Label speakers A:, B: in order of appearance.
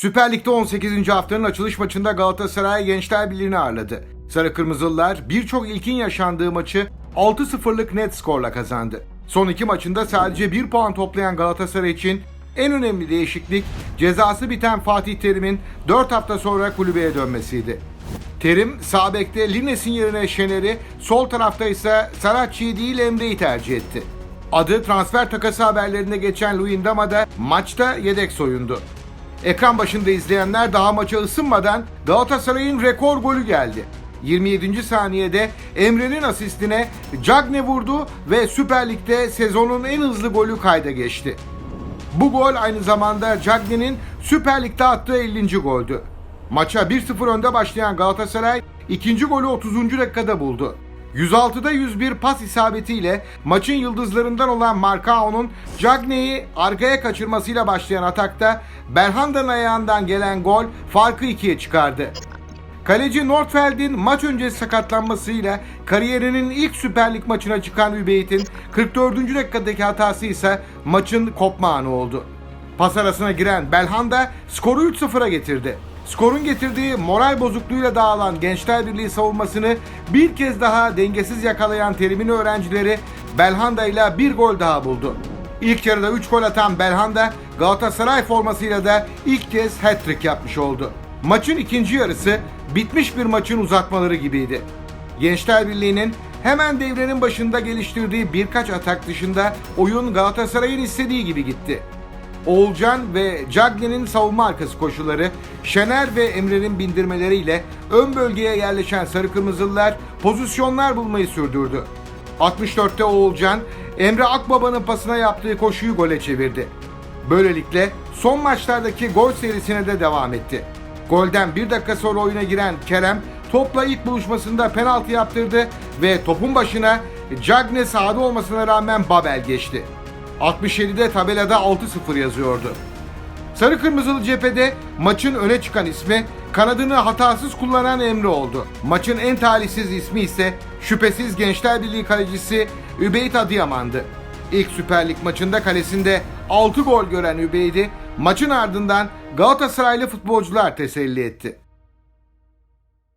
A: Süper Lig'de 18. haftanın açılış maçında Galatasaray Gençler Birliği'ni ağırladı. Sarı Kırmızılılar birçok ilkin yaşandığı maçı 6-0'lık net skorla kazandı. Son iki maçında sadece 1 puan toplayan Galatasaray için en önemli değişiklik cezası biten Fatih Terim'in 4 hafta sonra kulübeye dönmesiydi. Terim sağ bekte yerine Şener'i, sol tarafta ise Saratçı'yı değil Emre'yi tercih etti. Adı transfer takası haberlerinde geçen Luyendama da maçta yedek soyundu. Ekran başında izleyenler daha maça ısınmadan Galatasaray'ın rekor golü geldi. 27. saniyede Emre'nin asistine Cagne vurdu ve Süper Lig'de sezonun en hızlı golü kayda geçti. Bu gol aynı zamanda Cagney'in Süper Lig'de attığı 50. goldü. Maça 1-0 önde başlayan Galatasaray ikinci golü 30. dakikada buldu. 106'da 101 pas isabetiyle maçın yıldızlarından olan Marcao'nun Cagney'i arkaya kaçırmasıyla başlayan atakta Belhanda'nın ayağından gelen gol farkı ikiye çıkardı. Kaleci Nordfeld'in maç öncesi sakatlanmasıyla kariyerinin ilk Süper Lig maçına çıkan Übeyt'in 44. dakikadaki hatası ise maçın kopma anı oldu. Pas arasına giren Belhanda skoru 3-0'a getirdi. Skorun getirdiği moral bozukluğuyla dağılan Gençler Birliği savunmasını bir kez daha dengesiz yakalayan Terim'in öğrencileri Belhanda ile bir gol daha buldu. İlk yarıda 3 gol atan Belhanda Galatasaray formasıyla da ilk kez hat-trick yapmış oldu. Maçın ikinci yarısı bitmiş bir maçın uzatmaları gibiydi. Gençler Birliği'nin hemen devrenin başında geliştirdiği birkaç atak dışında oyun Galatasaray'ın istediği gibi gitti. Oğulcan ve Cagney'in savunma arkası koşuları, Şener ve Emre'nin bindirmeleriyle ön bölgeye yerleşen Sarı Kırmızılılar pozisyonlar bulmayı sürdürdü. 64'te Oğulcan, Emre Akbaba'nın pasına yaptığı koşuyu gole çevirdi. Böylelikle son maçlardaki gol serisine de devam etti. Golden bir dakika sonra oyuna giren Kerem topla ilk buluşmasında penaltı yaptırdı ve topun başına Cagne sahada olmasına rağmen Babel geçti. 67'de tabelada 6-0 yazıyordu. Sarı Kırmızılı cephede maçın öne çıkan ismi kanadını hatasız kullanan Emre oldu. Maçın en talihsiz ismi ise şüphesiz Gençler Birliği kalecisi Übeyt Adıyaman'dı. İlk Süper Lig maçında kalesinde 6 gol gören Übeyt'i maçın ardından Galatasaraylı futbolcular teselli etti.